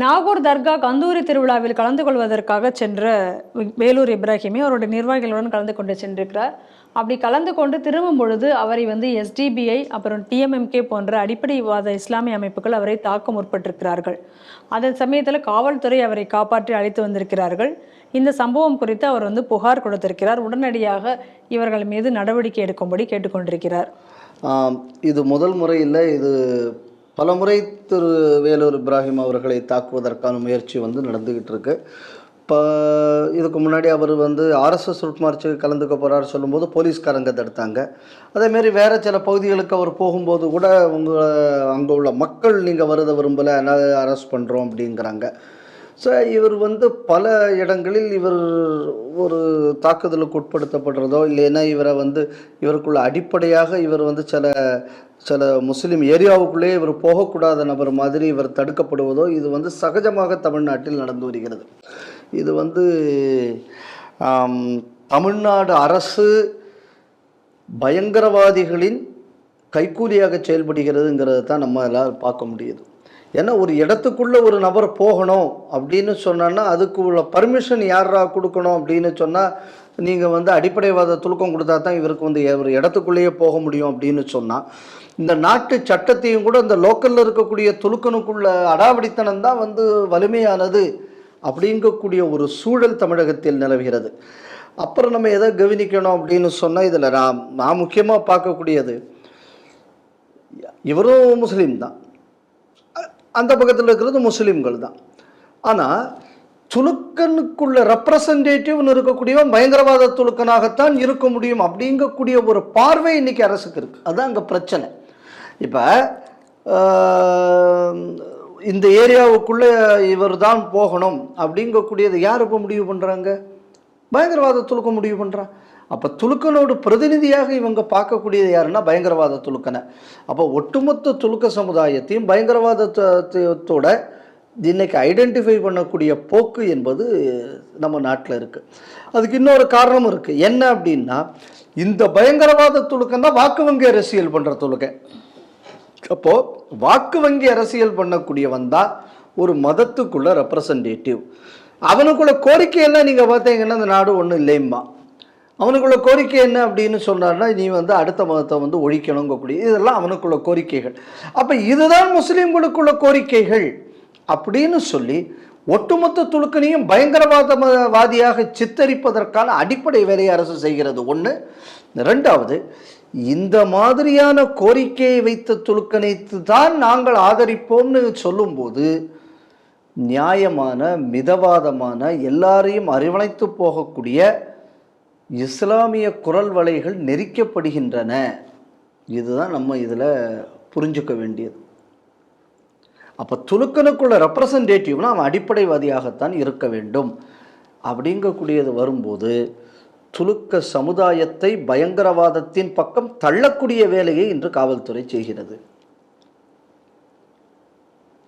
நாகூர் தர்கா கந்தூரி திருவிழாவில் கலந்து கொள்வதற்காக சென்ற வேலூர் இப்ராஹிமே அவருடைய நிர்வாகிகளுடன் கலந்து கொண்டு சென்றிருக்கிறார். அப்படி கலந்து கொண்டு திரும்பும் பொழுது அவரை வந்து எஸ்டிபிஐ அப்புறம் டிஎம்எம்கே போன்ற அடிப்படைவாத இஸ்லாமிய அமைப்புகள் அவரை தாக்க முற்பட்டிருக்கிறார்கள். அதன் சமயத்தில் காவல்துறை அவரை காப்பாற்றி அழைத்து வந்திருக்கிறார்கள். இந்த சம்பவம் குறித்து அவர் வந்து புகார் கொடுத்திருக்கிறார். உடனடியாக இவர்கள் மீது நடவடிக்கை எடுக்கும்படி கேட்டுக்கொண்டிருக்கிறார். இது முதல் முறை இல்லை இது பலமுறை திரு வேலூர் இப்ராஹிம் அவர்களை தாக்குவதற்கான முயற்சி வந்து நடந்துக்கிட்டு இருக்கு. இப்போ இதுக்கு முன்னாடி அவர் வந்து ஆர்எஸ்எஸ் ரூட் மார்ச்சுக்கு கலந்துக்க போகிறார் சொல்லும்போது போலீஸ்காரங்க தடுத்தாங்க அதேமாரி வேறு சில பகுதிகளுக்கு அவர் போகும்போது கூட உங்கள் அங்கே உள்ள மக்கள் நீங்கள் வருத விரும்பலை அதனால் அரெஸ்ட் பண்ணுறோம் அப்படிங்கிறாங்க. ஸோ இவர் வந்து பல இடங்களில் இவர் ஒரு தாக்குதலுக்கு உட்படுத்தப்படுறதோ இல்லைன்னா இவரை வந்து இவருக்குள்ள அடிப்படையாக இவர் வந்து சில சில முஸ்லீம் ஏரியாவுக்குள்ளே இவர் போகக்கூடாத நபர் மாதிரி இவர் தடுக்கப்படுவதோ இது வந்து சகஜமாக தமிழ்நாட்டில் நடந்து வருகிறது. இது வந்து தமிழ்நாடு அரசு பயங்கரவாதிகளின் கைக்கூலியாக செயல்படுகிறதுங்கிறத தான் நம்ம எல்லாம் பார்க்க முடியுது. ஏன்னா ஒரு இடத்துக்குள்ளே ஒரு நபர் போகணும் அப்படின்னு சொன்னான்னா அதுக்கு உள்ள பர்மிஷன் யாரா கொடுக்கணும் அப்படின்னு சொன்னால் நீங்கள் வந்து அடிப்படைவாத துலுக்கம் கொடுத்தா தான் இவருக்கு வந்து ஒரு இடத்துக்குள்ளேயே போக முடியும் அப்படின்னு சொன்னால் இந்த நாட்டு சட்டத்தையும் கூட இந்த லோக்கலில் இருக்கக்கூடிய துலுக்கனுக்குள்ள அடாவடித்தனம் தான் வந்து வலிமையானது அப்படிங்கக்கூடிய ஒரு சூழல் தமிழகத்தில் நிலவுகிறது. அப்புறம் நம்ம எதை கவனிக்கணும் அப்படின்னு சொன்னால் இதில் நான் நான் முக்கியமாக பார்க்கக்கூடியது இவரும் முஸ்லீம் தான். அந்த பக்கத்தில் இருக்கிறது முஸ்லீம்கள் தான். ஆனால் துலுக்கனுக்குள்ள ரெப்ரசன்டேட்டிவ்னு இருக்கக்கூடியவன் பயங்கரவாத துலுக்கனாகத்தான் இருக்க முடியும் அப்படிங்கக்கூடிய ஒரு பார்வை இன்றைக்கி அரசுக்கு இருக்குது அதுதான் அங்கே பிரச்சனை. இப்போ இந்த ஏரியாவுக்குள்ளே இவர் தான் போகணும் அப்படிங்கக்கூடியது யார் இப்போ முடிவு பண்ணுறாங்க பயங்கரவாத துலுக்க முடிவு பண்ணுறான் அப்போ துலுக்கனோட பிரதிநிதியாக இவங்க பார்க்கக்கூடியது யாருன்னா பயங்கரவாத துலுக்கனை. அப்போ ஒட்டுமொத்த துலுக்க சமுதாயத்தையும் பயங்கரவாதத்தோட இன்னைக்கு ஐடென்டிஃபை பண்ணக்கூடிய போக்கு என்பது நம்ம நாட்டில் இருக்குது அதுக்கு இன்னொரு காரணம் இருக்குது என்ன அப்படின்னா இந்த பயங்கரவாத துலுக்கம் தான் வாக்கு வங்கி அரசியல் பண்ணுற துலுக்கன். அப்போது வாக்கு வங்கி அரசியல் பண்ணக்கூடியவன் தான் ஒரு மதத்துக்குள்ள ரெப்ரசன்டேட்டிவ் அவனுக்குள்ள கோரிக்கையெல்லாம் நீங்கள் பார்த்தீங்கன்னா இந்த நாடு ஒன்றும் இல்லைம்மா. அவனுக்குள்ள கோரிக்கை என்ன அப்படின்னு சொன்னார்னா நீ வந்து அடுத்த மதத்தை வந்து ஒழிக்கணுங்கக்கூடிய இதெல்லாம் அவனுக்குள்ள கோரிக்கைகள். அப்போ இதுதான் முஸ்லீம்களுக்குள்ள கோரிக்கைகள் அப்படின்னு சொல்லி ஒட்டுமொத்த துளுக்கனையும் பயங்கரவாதவாதியாக சித்தரிப்பதற்கான அடிப்படை வேலையை அரசு செய்கிறது ஒன்று ரெண்டாவது இந்த மாதிரியான கோரிக்கையை வைத்த துலுக்கனைத்து தான் நாங்கள் ஆதரிப்போம்னு சொல்லும்போது நியாயமான மிதவாதமான எல்லாரையும் அறிவணைத்து போகக்கூடிய இஸ்லாமிய குரல் வலைகள் நெரிக்கப்படுகின்றன. இதுதான் நம்ம இதில் புரிஞ்சுக்க வேண்டியது. அப்போ துலுக்கனுக்குள்ள ரெப்ரசன்டேட்டிவ்னால் அவன் அடிப்படைவாதியாகத்தான் இருக்க வேண்டும். அப்படிங்கக்கூடியது வரும்போது துலுக்க சமுதாயத்தை பயங்கரவாதத்தின் பக்கம் தள்ளக்கூடிய வேலையை இன்று காவல்துறை செய்கிறது.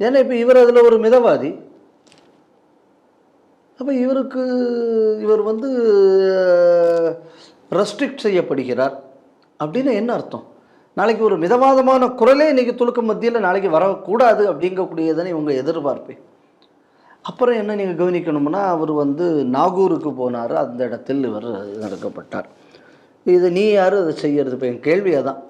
ஏன்னா இப்போ இவர் அதில் ஒரு மிதவாதி. அப்போ இவருக்கு இவர் வந்து ரெஸ்ட்ரிக்ட் செய்யப்படுகிறார். அப்படின்னு என்ன அர்த்தம்? நாளைக்கு ஒரு மிதவாதமான குரலே இன்னைக்கு துலுக்க மத்தியில் நாளைக்கு வரக்கூடாது அப்படிங்கக்கூடியதுன்னு இவங்க எதிர்பார்ப்பு. அப்புறம் என்ன நீங்கள் கவனிக்கணும்னா அவர் வந்து நாகூருக்கு போனார். அந்த இடத்தில் இவர் நடக்கப்பட்டார். இது நீ யார்? அதை செய்யறது இப்போ என் கேள்வி அதான்.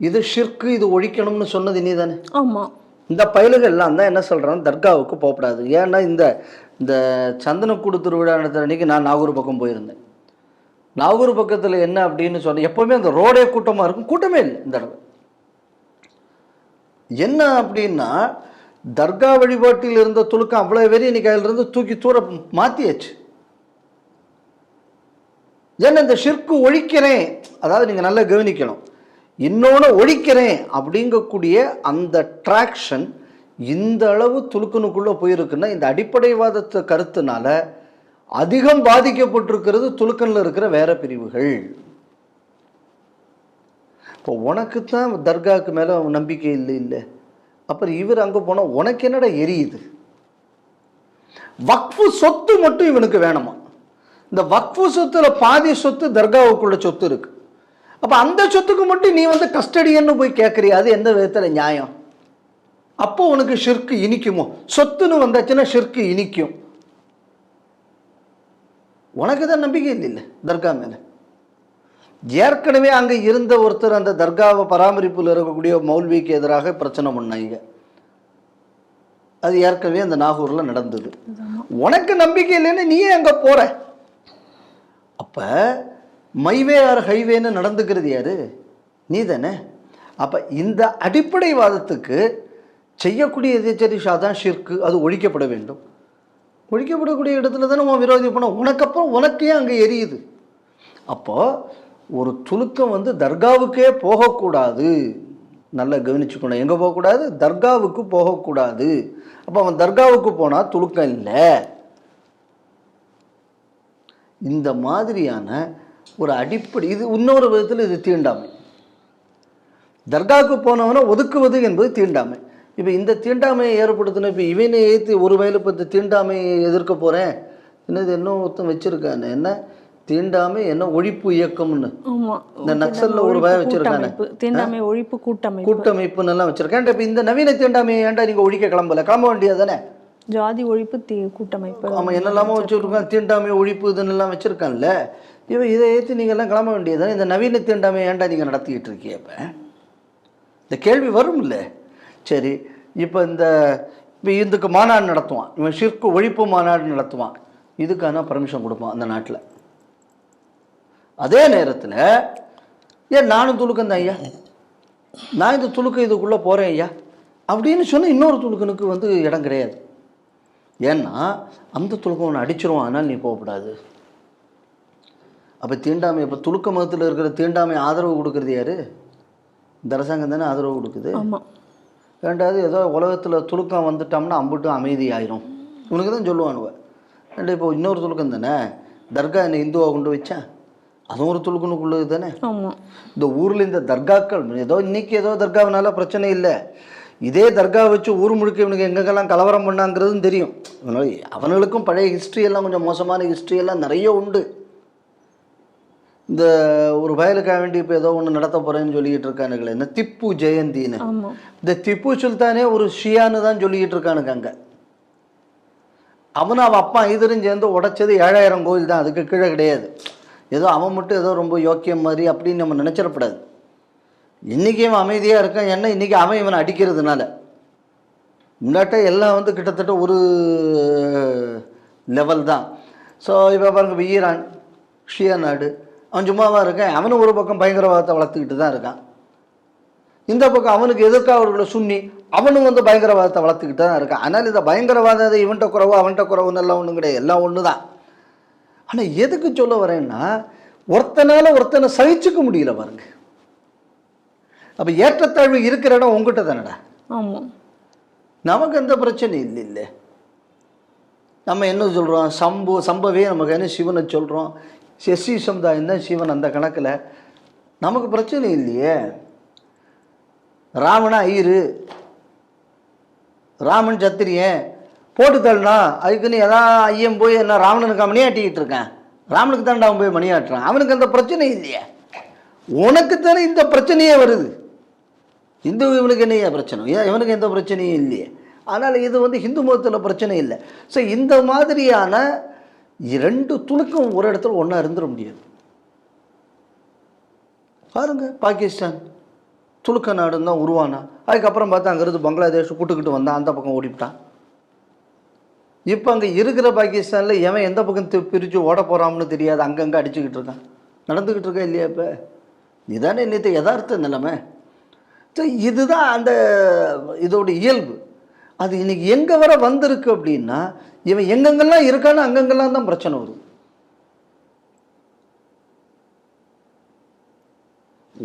இது ஷிர்க்கு இது ஒழிக்கணும்னு சொன்னது நீ தானே ஆமாம் இந்த பயலுகள் எல்லாம் தான் என்ன சொல்கிறான் தர்காவுக்கு போகக்கூடாது ஏன்னா இந்த இந்த சந்தனக்கூடு திருவிழா நடத்துகிற அன்னைக்கு நான் நாகூர் பக்கம் போயிருந்தேன். நாகூர் பக்கத்தில் என்ன அப்படின்னு சொன்ன எப்போவுமே அந்த ரோடே கூட்டமாக இருக்கும். கூட்டமே இல்லை இந்த தடவை என்ன அப்படின்னா தர்கா வழிபாட்டில் இருந்த துலுக்கம் அவ்வளோ வெறி இன்னைக்கு அதிலிருந்து தூக்கி தூர மாற்றியாச்சு ஏன்னா இந்த ஷிர்க்கு ஒழிக்கிறேன். அதாவது நீங்கள் நல்லா கவனிக்கணும். இன்னொன்று ஒழிக்கிறேன் அப்படிங்கக்கூடிய அந்த ட்ராக்ஷன் இந்த அளவு துலுக்கனுக்குள்ளே போயிருக்குன்னா இந்த அடிப்படைவாதத்தை கருத்துனால அதிகம் பாதிக்கப்பட்டிருக்கிறது துலுக்கனில் இருக்கிற வேற பிரிவுகள். இப்போ உனக்கு தான் தர்காவுக்கு மேலே நம்பிக்கை இல்லை இல்லை. அப்புறம் இவர் அங்கே போனால் உனக்கு என்னடா எரியுது? வக்ஃபு சொத்து மட்டும் இவனுக்கு வேணுமா? இந்த வக்ஃபு சொத்துல பாதி சொத்து தர்காவுக்குள்ள சொத்து இருக்குது அப்போ அந்த சொத்துக்கு மட்டும் நீ வந்து கஸ்டடியன்னு போய் கேட்குறியா அது எந்த விதத்தில் நியாயம்? அப்போ உனக்கு ஷிர்க்கு இனிக்குமோ? சொத்துன்னு வந்தாச்சுன்னா ஷிர்க்கு இனிக்கும். உனக்கு தான் நம்பிக்கை இல்லை இல்லை தர்கா மேலே. ஏற்கனவே அங்கே இருந்த ஒருத்தர் அந்த தர்காவை பராமரிப்பில் இருக்கக்கூடிய மௌல்விக்கு எதிராக பிரச்சனை பண்ணாங்க. அது ஏற்கனவே அந்த நாகூரில் நடந்தது. உனக்கு நம்பிக்கை இல்லைன்னு நீயே அங்கே போற. அப்போ மைவே ஆர் ஹைவேன்னு நடந்துக்கிறது யாரு? நீ தானே அப்போ இந்த அடிப்படைவாதத்துக்கு செய்யக்கூடிய எதிர்ச்சரிஷா தான் ஷிர்க்கு அது ஒழிக்கப்பட வேண்டும். ஒழிக்கப்படக்கூடிய இடத்துல தானே உன் விரோதி பண்ண உனக்கப்புறம் உனக்கே அங்கே எரியுது. அப்போ ஒரு துலுக்கம் வந்து தர்காவுக்கே போகக்கூடாது. நல்லா கவனிச்சுக்கணும் எங்கே போகக்கூடாது? தர்காவுக்கு போகக்கூடாது. அப்போ அவன் தர்காவுக்கு போனால் துலுக்கம் இல்லை. இந்த மாதிரியான ஒரு அடிப்படை இது இன்னொரு விதத்தில் இது தீண்டாமை. தர்காவுக்கு போனவனை ஒதுக்குவது என்பது தீண்டாமை. இப்போ இந்த தீண்டாமையை ஏற்படுத்தின இப்போ இவனை ஏற்றி ஒரு வயலு பத்து தீண்டாமையை எதிர்க்க போகிறேன் என்னது என்ன ஒருத்தன் வச்சுருக்கானே? என்ன? தீண்டாமை என்ன ஒழிப்பு இயக்கம்னு. இந்த நக்சல்ல ஒரு பய வச்சிருக்கானே. கூட்டமைப்பு. தீண்டாமை ஒழிப்பு கூட்டமைப்பு. கூட்டமைப்புன்னு எல்லாம் வச்சுருக்கேன் இப்போ இந்த நவீன தீண்டாமையை ஏன்டா நீங்கள் ஒழிக்க கிளம்பல? கிளம்ப வேண்டியது தானே? ஜாதி ஒழிப்பு தீ கூட்டமைப்பு. அவன் என்னெல்லாமோ வச்சுருக்கான் தீண்டாமை ஒழிப்பு இதுன்னெல்லாம் வச்சுருக்கான்ல. இவன் இதை ஏற்றி நீங்கள் எல்லாம் கிளம்ப வேண்டியது இந்த நவீன தீண்டாமை ஏன்டா நீங்கள் நடத்திக்கிட்டு இருக்கீங்க இப்போ? இந்த கேள்வி வரும்ல. சரி இப்போ இந்த இப்போ இதுக்கு மாநாடு நடத்துவான். இவன் ஷிர்க்கு ஒழிப்பு மாநாடு நடத்துவான். இதுக்கான பர்மிஷன் கொடுப்பான் அந்த நாட்டில். அதே நேரத்தில் ஏன் நானும் துலுக்கம்தான் ஐயா. நான் இந்த துலுக்கு இதுக்குள்ளே போகிறேன் ஐயா. அப்படின்னு சொன்ன இன்னொரு துலுக்கனுக்கு வந்து இடம் கிடையாது. ஏன்னா அந்த துலுக்கம் உன்னை அடிச்சிருவான். ஆனால் நீ போகக்கூடாது. அப்போ தீண்டாமை இப்போ துலுக்க மதத்தில் இருக்கிற தீண்டாமை ஆதரவு கொடுக்குறது யாரு? இந்த அரசாங்கம் தானே ஆதரவு கொடுக்குது. ஆமா. ரெண்டாவது ஏதோ உலகத்தில் துலுக்கம் வந்துட்டோம்னா அம்புட்டு அமைதி ஆயிரும் உனக்கு தான் சொல்லுவானுவ. ரெண்டு இப்போ இன்னொரு துலுக்கம் தானே? தர்கா என்ன இந்துவா கொண்டு வச்சேன் அதுவும் ஒரு துலுக்கனுக்குள்ளது தானே? இந்த ஊரில் இந்த தர்காக்கள் ஏதோ இன்னைக்கு ஏதோ தர்காவினால பிரச்சனை இல்லை. இதே தர்கா வச்சு ஊர் முழுக்க இவனுக்கு எங்கெங்கெல்லாம் கலவரம் பண்ணாங்கிறதும் தெரியும். இவனுக்கு- அவனுங்களுக்கும் பழைய ஹிஸ்ட்ரி எல்லாம் கொஞ்சம் மோசமான ஹிஸ்ட்ரி எல்லாம் நிறைய உண்டு. இந்த ஒரு வயலுக்காக வேண்டி இப்போ ஏதோ ஒன்று நடத்த போகிறேன்னு சொல்லிக்கிட்டு இருக்கானுங்களே என்ன திப்பு ஜெயந்தின்னு. இந்த திப்பு சுல்தானே ஒரு ஷியான்னு தான் சொல்லிக்கிட்டு இருக்கானுங்க அங்கே. அவனும் அவன் அப்பா இதரும் சேர்ந்து உடைச்சது ஏழாயிரம் கோயில் தான் அதுக்கு கீழே கிடையாது. ஏதோ அவன் மட்டும் ஏதோ ரொம்ப யோக்கியம் மாதிரி அப்படின்னு நம்ம நினச்சிடக்கூடாது இன்றைக்கி அவன் அமைதியாக இருக்கான் என்ன இன்றைக்கி அவன் இவனை அடிக்கிறதுனால. முன்னாட்ட எல்லாம் வந்து கிட்டத்தட்ட ஒரு லெவல் தான். ஸோ இப்போ பாருங்க இப்போ ஈரான் ஷியா நாடு. அவன் சும்மாவாக இருக்கான். அவனும் ஒரு பக்கம் பயங்கரவாதத்தை வளர்த்துக்கிட்டு தான் இருக்கான். இந்த பக்கம் அவனுக்கு எதிர்க்காக அவர்களை சுண்ணி அவனும் வந்து பயங்கரவாதத்தை வளர்த்துக்கிட்டு தான் இருக்கான். ஆனால் இந்த பயங்கரவாதத்தை இவன்கிட்ட குறவு அவன்கிட்ட குறவுன்னு எல்லாம் ஒன்றும் கிடையாது. எல்லாம் ஒன்று தான் ஆனால் எதுக்கு சொல்ல வரேன்னா ஒருத்தனால ஒருத்தனை சகிச்சுக்க முடியல பாருங்க. அப்போ ஏற்றத்தாழ்வு இருக்கிற இடம் உங்ககிட்ட தானடா? ஆமா. நமக்கு எந்த பிரச்சனையும் இல்லை இல்லை. நம்ம என்ன சொல்கிறோம் சம்பு சம்பவே நமக்கு என்ன சிவனை சொல்கிறோம் எஸ்சி சமுதாயம் தான் சிவன் அந்த கணக்கில். நமக்கு பிரச்சனை இல்லையே. ராமன ஐயரு. ராமன் சத்திரியன் போட்டு தள்ளினா அதுக்குன்னு எதாவது ஐயன் போய் என்ன ராவணனுக்கு மணியாட்டிக்கிட்டு இருக்கேன். ராமனுக்கு தான்டா அவன் போய் மணியாட்டுறான். அவனுக்கு அந்த பிரச்சனை இல்லையே. உனக்கு தானே இந்த பிரச்சனையே வருது. இந்து இவனுக்கு என்ன பிரச்சனை? ஏன் இவனுக்கு எந்த பிரச்சனையும் இல்லையே. ஆனால் இது வந்து ஹிந்து மதத்தில் பிரச்சனை இல்லை. ஸோ இந்த மாதிரியான இரண்டு துணுக்கம் ஒரு இடத்துல ஒன்றா இருந்துட முடியாது. பாருங்க பாகிஸ்தான். துலுக்க நாடுன்னு தான் உருவானா. அதுக்கப்புறம் பார்த்தா அங்கேருந்து பங்களாதேஷ் கூட்டுக்கிட்டு வந்தான் அந்த பக்கம் ஓடிவிட்டான். இப்போ அங்கே இருக்கிற பாகிஸ்தானில் எவன் எந்த பக்கம் பிரித்து ஓட போகிறான்னு தெரியாது அங்கங்கே அடிச்சுக்கிட்டு இருக்கான். நடந்துக்கிட்டு இருக்கா இல்லையா இப்போ? இதுதானே நேற்று யதார்த்த நிலைமை. ஸோ இதுதான் அந்த இதோட இயல்பு. அது இன்னைக்கு எங்கே வர வந்திருக்கு அப்படின்னா இவன் எங்கெங்கெல்லாம் இருக்கானோ அங்கங்கெல்லாம் தான் பிரச்சனை வரும்.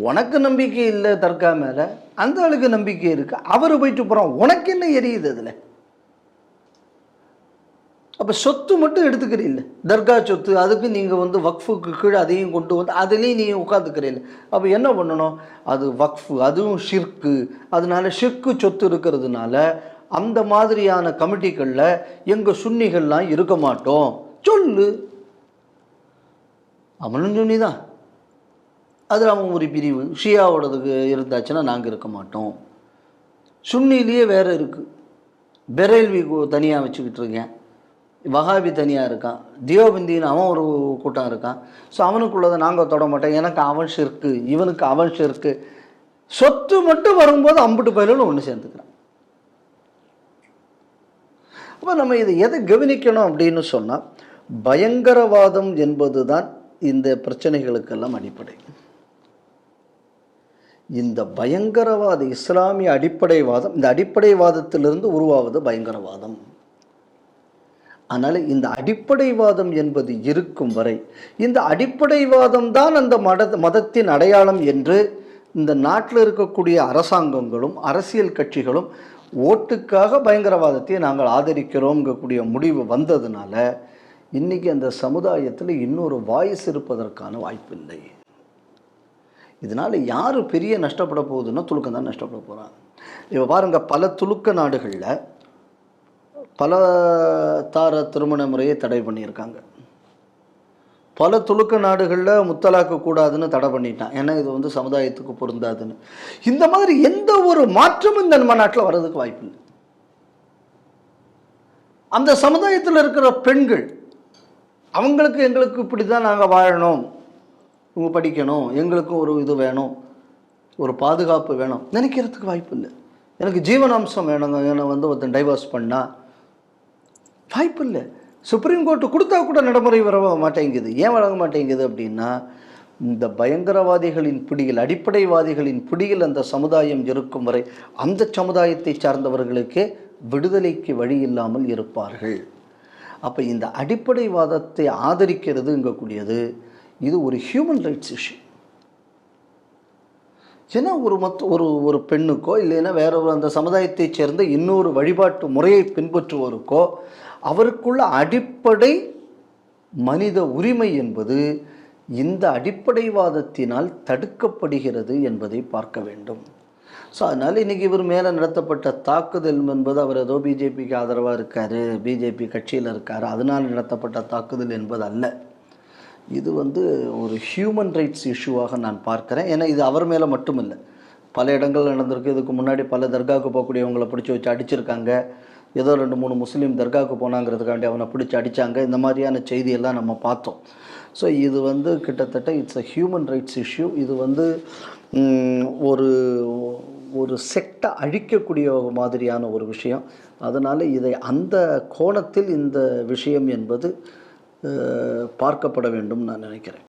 உனக்கு நம்பிக்கை இல்லை தர்கா மேலே அந்த ஆளுக்கு நம்பிக்கை இருக்கு. அவர் போயிட்டு போகிறான் உனக்கு என்ன எரியுது அதில்? அப்போ சொத்து மட்டும் எடுத்துக்கிறீல்ல. தர்கா சொத்து அதுக்கு நீங்கள் வந்து வக்ஃபுக்கு கீழே அதையும் கொண்டு வந்து அதுலேயும் நீங்கள் உட்காந்துக்கிறீல்ல அப்போ என்ன பண்ணணும்? அது வக்ஃபு அதுவும் ஷிர்க்கு. அதனால ஷிர்க்கு சொத்து இருக்கிறதுனால அந்த மாதிரியான கமிட்டிகளில் எங்கள் சுன்னிகள்லாம் இருக்க மாட்டோம். சொல்லு. அவனும் சுன்னி தான் அதில் அவன் ஒரு பிரிவு. ஷியாவோடதுக்கு இருந்தாச்சுன்னா நாங்கள் இருக்க மாட்டோம். சுன்னிலேயே வேறு இருக்குது பெரேல்வி தனியாக வச்சுக்கிட்டு இருக்கேன். வகாபி தனியாக இருக்கான். தியோபிந்தின்னு அவன் ஒரு கூட்டம் இருக்கான். ஸோ அவனுக்குள்ளதை நாங்கள் தொட மாட்டோம். எனக்கு அவன் இருக்குது இவனுக்கு அவன் இருக்குது சொத்து மட்டும் வரும்போது அம்புட்டு பயிலும் ஒன்று சேர்ந்துக்கிறான். அப்போ நம்ம இதை எதை கவனிக்கணும் அப்படின்னு சொன்னால் பயங்கரவாதம் என்பது தான் இந்த பிரச்சனைகளுக்கெல்லாம் அடிப்படை. இந்த பயங்கரவாத இஸ்லாமிய அடிப்படைவாதம் இந்த அடிப்படைவாதத்திலிருந்து உருவாவது பயங்கரவாதம். அதனால் இந்த அடிப்படைவாதம் என்பது இருக்கும் வரை இந்த அடிப்படைவாதம் தான் அந்த மத மதத்தின் அடையாளம் என்று இந்த நாட்டில் இருக்கக்கூடிய அரசாங்கங்களும் அரசியல் கட்சிகளும் ஓட்டுக்காக பயங்கரவாதத்தை நாங்கள் ஆதரிக்கிறோம்ங்கக்கூடிய முடிவு வந்ததுனால இன்னைக்கு அந்த சமுதாயத்தில் இன்னொரு வாய்ஸ் இருப்பதற்கான வாய்ப்பில்லை இதனால் யார் பெரிய நஷ்டப்பட போகுதுன்னா துலுக்கம் தான் நஷ்டப்பட போகிறாங்க இப்போ பாருங்கள் பல துலுக்க நாடுகளில் பல தார திருமண முறையை தடை பண்ணியிருக்காங்க. பல துளுக்க நாடுகளில் முத்தலாக்கு கூடாதுன்னு தடை பண்ணிட்டான். ஏன்னா இது வந்து சமுதாயத்துக்கு பொருந்தாதுன்னு. இந்த மாதிரி எந்த ஒரு மாற்றமும் இந்த நம்ம நாட்டில் வர்றதுக்கு வாய்ப்பு இல்லை. அந்த சமுதாயத்தில் இருக்கிற பெண்கள் அவங்களுக்கு எங்களுக்கு இப்படி தான் நாங்கள் வாழணும். இவங்க படிக்கணும். எங்களுக்கும் ஒரு இது வேணும். ஒரு பாதுகாப்பு வேணும். நினைக்கிறதுக்கு வாய்ப்பு இல்லை. எனக்கு ஜீவனாம்சம் வேணுங்க. என்னை வந்து ஒருத்தன் டைவர்ஸ் பண்ணால் வாய்ப்பு இல்லை. சுப்ரீம் கோர்ட்டு கொடுத்தா கூட நடைமுறை வர மாட்டேங்குது. ஏன் வழங்க மாட்டேங்குது அப்படின்னா இந்த பயங்கரவாதிகளின் பிடியில் அடிப்படைவாதிகளின் பிடியில் அந்த சமுதாயம் இருக்கும் வரை அந்த சமுதாயத்தை சார்ந்தவர்களுக்கே விடுதலைக்கு வழி இல்லாமல் இருப்பார்கள். அப்போ இந்த அடிப்படைவாதத்தை ஆதரிக்கிறதுங்கக்கூடியது இது ஒரு ஹியூமன் ரைட்ஸ் இஷ்யூ ஏன்னா ஒரு மொத்த ஒரு ஒரு பெண்ணுக்கோ இல்லைன்னா வேற ஒரு அந்த சமுதாயத்தைச் சேர்ந்த இன்னொரு வழிபாட்டு முறையை பின்பற்றுவோருக்கோ அவருக்குள்ள அடிப்படை மனித உரிமை என்பது இந்த அடிப்படைவாதத்தினால் தடுக்கப்படுகிறது என்பதை பார்க்க வேண்டும். ஸோ அதனால் இன்றைக்கி இவர் மேலே நடத்தப்பட்ட தாக்குதல் என்பது அவர் ஏதோ பிஜேபிக்கு ஆதரவாக இருக்கார் பிஜேபி கட்சியில் இருக்கார் அதனால் நடத்தப்பட்ட தாக்குதல் என்பது அல்ல. இது வந்து ஒரு ஹியூமன் ரைட்ஸ் இஷ்யூவாக நான் பார்க்குறேன். ஏன்னா இது அவர் மேலே மட்டுமில்லை. பல இடங்கள் நடந்திருக்கு. இதுக்கு முன்னாடி பல தர்காவுக்கு போகக்கூடியவங்களை பிடிச்சி வச்சு அடிச்சிருக்காங்க. ஏதோ ரெண்டு மூணு முஸ்லீம் தர்காவுக்கு போனாங்கிறதுக்காண்டி அவனை பிடிச்சி அடித்தாங்க இந்த மாதிரியான செய்தியெல்லாம் நம்ம பார்த்தோம். ஸோ இது வந்து கிட்டத்தட்ட it's a human rights issue இது வந்து ஒரு ஒரு செக்டை அழிக்கக்கூடிய மாதிரியான ஒரு விஷயம். அதனால் இதை அந்த கோணத்தில் இந்த விஷயம் என்பது பார்க்கப்பட வேண்டும் நான் நினைக்கிறேன்.